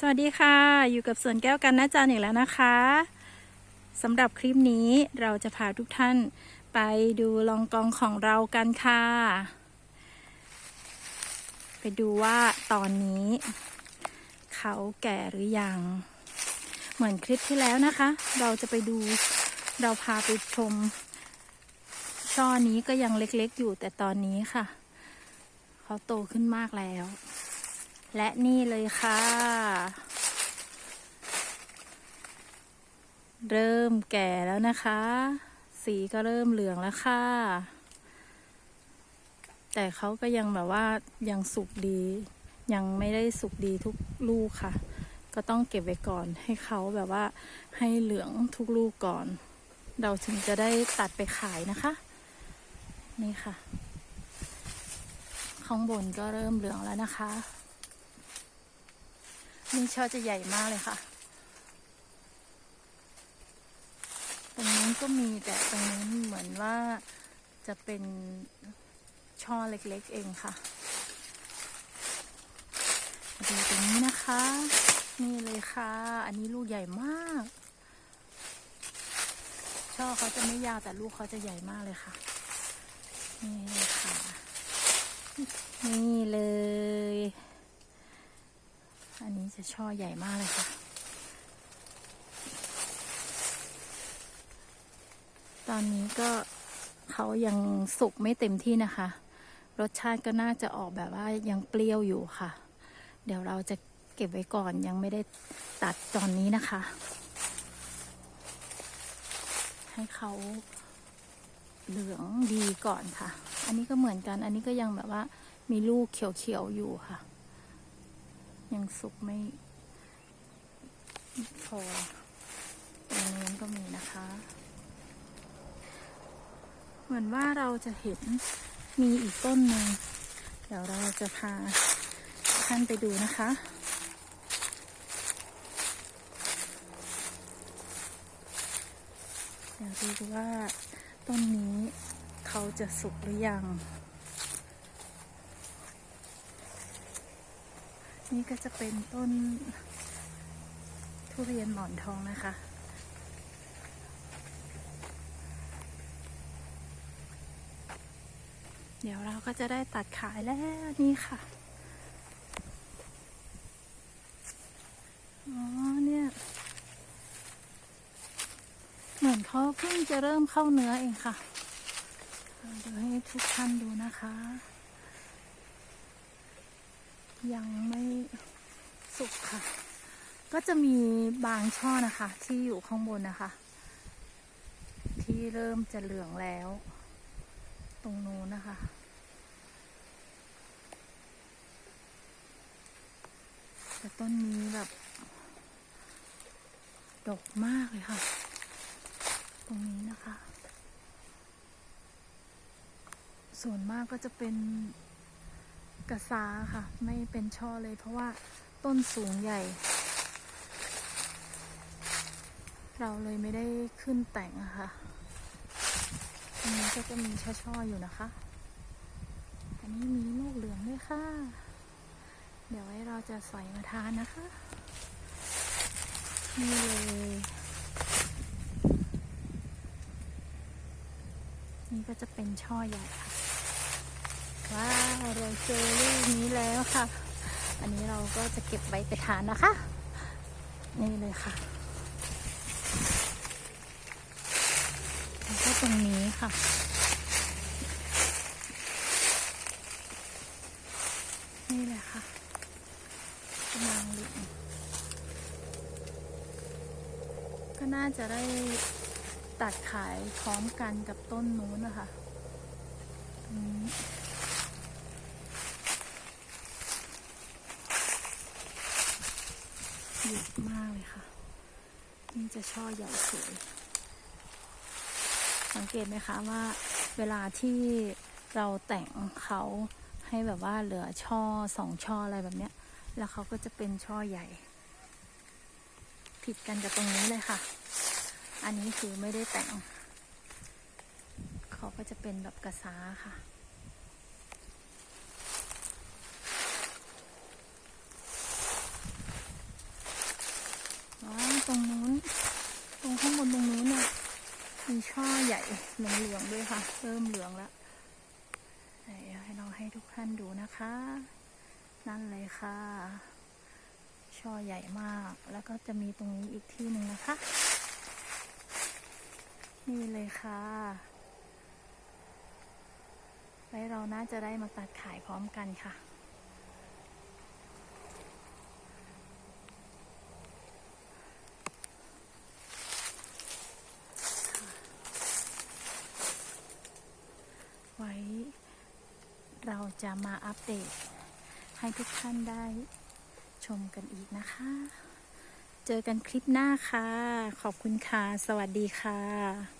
สวัสดีค่ะ อยู่กับสวนแก้วกันนะจานอีกแล้วนะคะสำหรับคลิปนี้เราจะพาทุกท่านไปดูลองกองของเรากันค่ะ ไปดูว่าตอนนี้ เขาแก่หรือยัง เหมือนคลิปที่แล้วนะคะ เราจะไปดูเราพาไปชม ช่อนี้ก็ยังเล็กๆอยู่แต่ตอนนี้ค่ะ เขาโตขึ้นมากแล้ว และนี่เลยค่ะ เริ่มแก่แล้วนะคะ สีก็เริ่มเหลืองแล้วค่ะ แต่เขาก็ยังแบบว่ายังสุกดี ยังไม่ได้สุกดีทุกลูกค่ะ ก็ต้องเก็บไว้ก่อนให้เขาแบบว่าให้เหลืองทุกลูกก่อน เราถึงจะได้ตัดไปขายนะคะ นี่ค่ะ ข้างบนก็เริ่มเหลืองแล้วนะคะ นี่ช่อจะใหญ่มากเลยค่ะ ตรงนู้นก็มีแต่ตรงนู้นเหมือนว่าจะเป็นช่อเล็กๆเองค่ะดูตรงนี้นะคะ นี่เลยค่ะ อันนี้ลูกใหญ่มาก ช่อเขาจะไม่ยาวแต่ลูกเขาจะใหญ่มากเลยค่ะ นี่เลยค่ะ นี่เลย จะช่อใหญ่มากเลยค่ะ ตอนนี้ก็เขายังสุกไม่เต็มที่นะคะ รสชาติก็น่าจะออกแบบว่ายังเปรี้ยวอยู่ค่ะ เดี๋ยวเราจะเก็บไว้ก่อนยังไม่ได้ตัดตอนนี้นะคะ ให้เขาเหลืองดีก่อนค่ะ อันนี้ก็เหมือนกัน อันนี้ก็ยังแบบว่ามีลูกเขียวๆอยู่ค่ะ ยังสุกไม่พอตรงนู้ก็มีนะคะ เหมือนว่าเราจะเห็นมีอีกต้นหนึ่งเดี๋ยวเราจะพาท่านไปดูนะคะ เดี๋ยวดูว่าต้นนี้เขาจะสุกหรือยัง นี่ก็จะเป็นต้นทุเรียนหมอนทองนะคะ เดี๋ยวเราก็จะได้ตัดขายแล้วนี่ค่ะ อ๋อเนี่ย เหมือนเขาเพิ่งจะเริ่มเข้าเนื้อเองค่ะ เดี๋ยวให้ทุกท่านดูนะคะ ยังไม่สุกค่ะ ก็จะมีบางช่อนะคะ ที่อยู่ข้างบนนะคะ ที่เริ่มจะเหลืองแล้ว ตรงนู้นนะคะแต่ต้นนี้แบบดกมากเลยค่ะ ตรงนี้นะคะ ส่วนมากก็จะเป็น กระซาค่ะ ไม่เป็นช่อเลยเพราะว่าต้นสูงใหญ่ เราเลยไม่ได้ขึ้นแต่งอะค่ะอันนี้ก็จะมีช่อๆอยู่นะคะ อันนี้มีลูกเหลืองด้วยค่ะ เดี๋ยวไว้เราจะใส่มาทานนะคะ นี่เลยนี่ก็จะเป็นช่อใหญ่ค่ะ ว้าวเราเจอลูกนี้แล้วค่ะ อันนี้เราก็จะเก็บไว้ไปทานนะคะ นี่เลยค่ะแล้วก็ตรงนี้ค่ะนี่แหละค่ะกำลังหลืองก็น่าจะได้ตัดขายพร้อมกันกับต้นนู้นนะคะตรงนี้ เยอะมากเลยค่ะ นี่จะช่อใหญ่สวย สังเกตไหมคะว่าเวลาที่เราแต่งเขาให้แบบว่าเหลือช่อสองช่ออะไรแบบเนี้ย แล้วเขาก็จะเป็นช่อใหญ่ ผิดกันกับตรงนี้เลยค่ะ อันนี้คือไม่ได้แต่ง เขาก็จะเป็นแบบกระซ้าค่ะ น หญ่เหลืองด้วยค่ะ เริ่มเหลืองแล้วให้เราให้ทุกท่านดูนะคะ นั่นเลยค่ะ ช่อใหญ่มาก แล้วก็จะมีตรงนี้อีกที่หนึ่งนะคะ นี่เลยค่ะ ไว้เราน่าจะได้มาตัดขายพร้อมกันค่ะ ไว้เรา จะมาอัปเดต ให้ทุกท่านได้ชมกันอีกนะคะ เจอกันคลิปหน้าค่ะ ขอบคุณค่ะ สวัสดีค่ะ